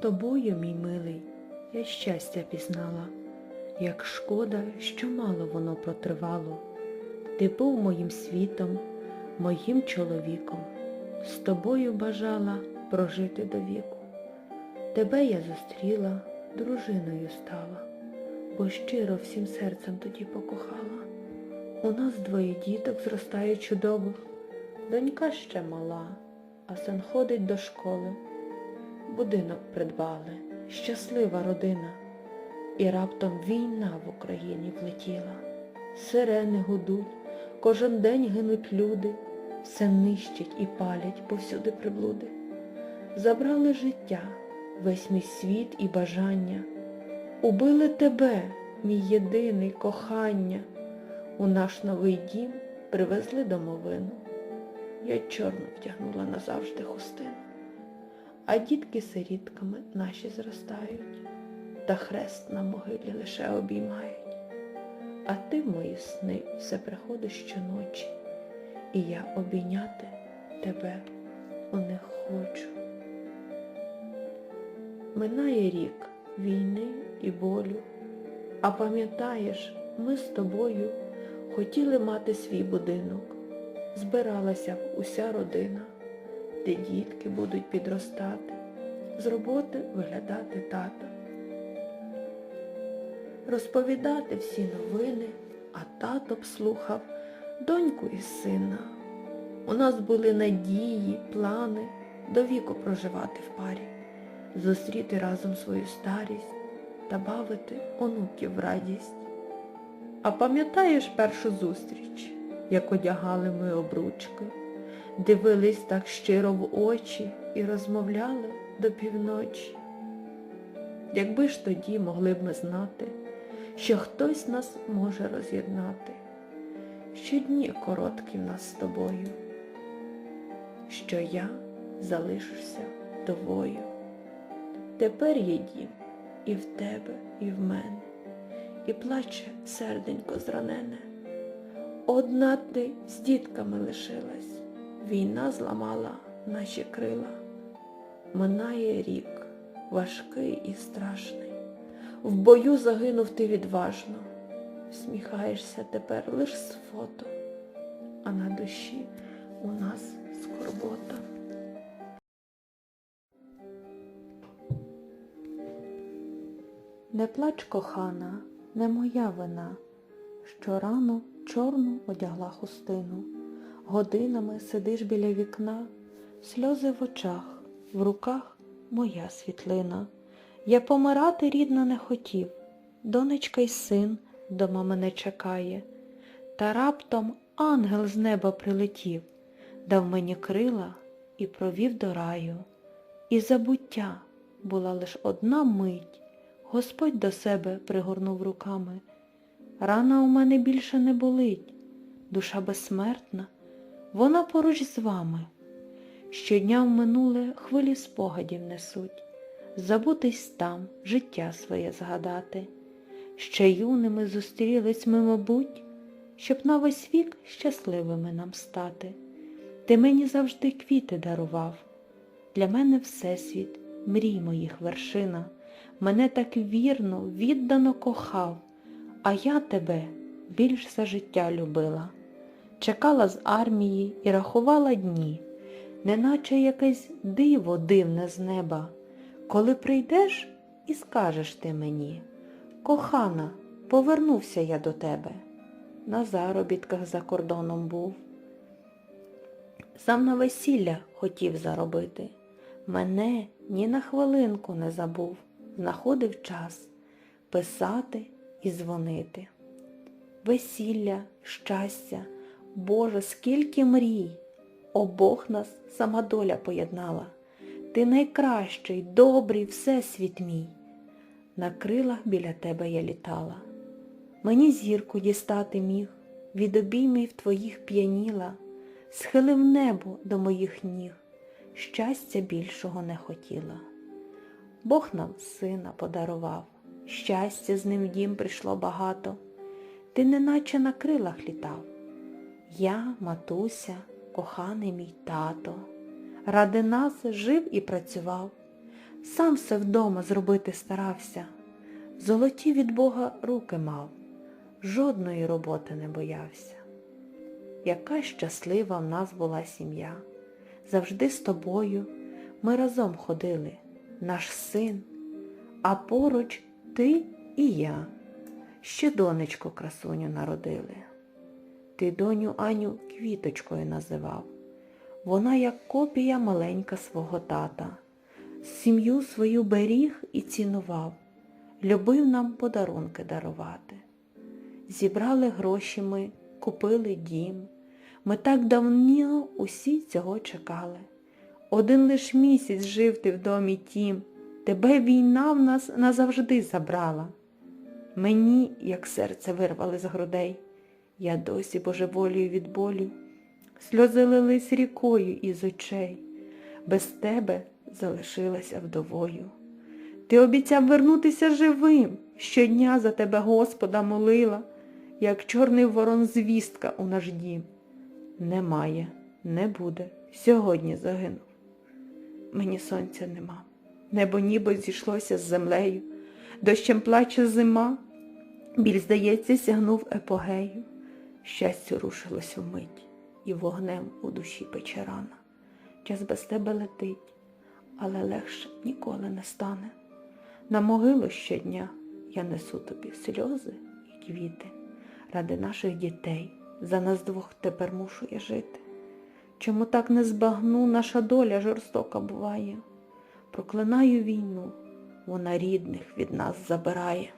тобою, мій милий, я щастя пізнала, як шкода, що мало воно протривало. Ти був моїм світом, моїм чоловіком, з тобою бажала прожити до віку. Тебе я зустріла, дружиною стала, бо щиро всім серцем тоді покохала. У нас двоє діток зростає чудово, донька ще мала, а син ходить до школи. Будинок придбали, щаслива родина. І раптом війна в Україні влетіла. Сирени гудуть, кожен день гинуть люди, все нищать і палять повсюди приблуди. Забрали життя, весь мій світ і бажання. Убили тебе, мій єдиний кохання. У наш новий дім привезли домовину. Я чорно втягнула назавжди хустину. А дітки сирітками наші зростають, та хрест на могилі лише обіймають. А ти мої сни все приходиш щоночі, і я обійняти тебе у них хочу. Минає рік війни і болю, а пам'ятаєш, ми з тобою хотіли мати свій будинок, збиралася б уся родина, де дітки будуть підростати, з роботи виглядати тата, розповідати всі новини, а тато б слухав доньку і сина. У нас були надії, плани до віку проживати в парі, зустріти разом свою старість та бавити онуків радість. А пам'ятаєш першу зустріч, як одягали ми обручки, дивились так щиро в очі і розмовляли до півночі? Якби ж тоді могли б ми знати, що хтось нас може роз'єднати, що дні короткі в нас з тобою, що я залишуся тобою. Тепер є дім і в тебе, і в мене і плаче серденько зранене. Одна ти з дітками лишилась, війна зламала наші крила. Минає рік, важкий і страшний. В бою загинув ти відважно. Всміхаєшся тепер лиш з фото, а на душі у нас скорбота. Не плач, кохана, не моя вина, що рано чорну одягла хустину. Годинами сидиш біля вікна, сльози в очах, в руках моя світлина. Я помирати рідно не хотів, донечка й син дома мене чекає. Та раптом ангел з неба прилетів, дав мені крила і провів до раю. І забуття була лиш одна мить. Господь до себе пригорнув руками. Рана у мене більше не болить, душа безсмертна, вона поруч з вами. Щодня в минуле хвилі спогадів несуть, забутись там, життя своє згадати. Ще юними зустрілись ми, мабуть, щоб на весь вік щасливими нам стати. Ти мені завжди квіти дарував, для мене всесвіт, мрій моїх вершина мене так вірно, віддано кохав, а я тебе більш за життя любила. Чекала з армії і рахувала дні, неначе якесь диво дивне з неба. Коли прийдеш і скажеш ти мені, кохана, повернувся я до тебе. На заробітках за кордоном був. Сам на весілля хотів заробити. Мене ні на хвилинку не забув знаходив час писати і дзвонити. Весілля, щастя, Боже, скільки мрій, обох нас сама доля поєднала. Ти найкращий, добрий, всесвіт мій. На крилах біля тебе я літала. Мені зірку дістати міг, від обіймів твоїх п'яніла, схилив небо до моїх ніг, щастя більшого не хотіла. Бог нам сина подарував, щастя з ним в дім прийшло багато. Ти неначе на крилах літав. Я, матуся, коханий мій тато, ради нас жив і працював. сам все вдома зробити старався. Золоті від Бога руки мав, жодної роботи не боявся. Яка щаслива в нас була сім'я. Завжди з тобою ми разом ходили, наш син, а поруч ти і я. Ще донечку красуню народили. Ти доню Аню квіточкою називав. Вона як копія маленька свого тата. Сім'ю свою беріг і цінував. Любив нам подарунки дарувати. Зібрали гроші ми, купили дім. Ми так давно усі цього чекали. Один лиш місяць жив ти в домі тім, тебе війна в нас назавжди забрала. Мені, як серце вирвали з грудей, я досі божеволію від болю. Сльози лились рікою із очей, без тебе залишилася вдовою. Ти обіцяв вернутися живим, щодня за тебе Господа молила, як чорний ворон звістка у наш дім. Немає, не буде, сьогодні загинув. Мені сонця нема, небо ніби зійшлося з землею, дощем плаче зима, біль, здається, сягнув епогею. Щастя рушилось вмить, і вогнем у душі пече рана. Час без тебе летить, але легше ніколи не стане. На могилу щодня я несу тобі сльози і квіти. Ради наших дітей, за нас двох тепер мушу я жити. Чому так не збагну, наша доля жорстока буває. Проклинаю війну, вона рідних від нас забирає.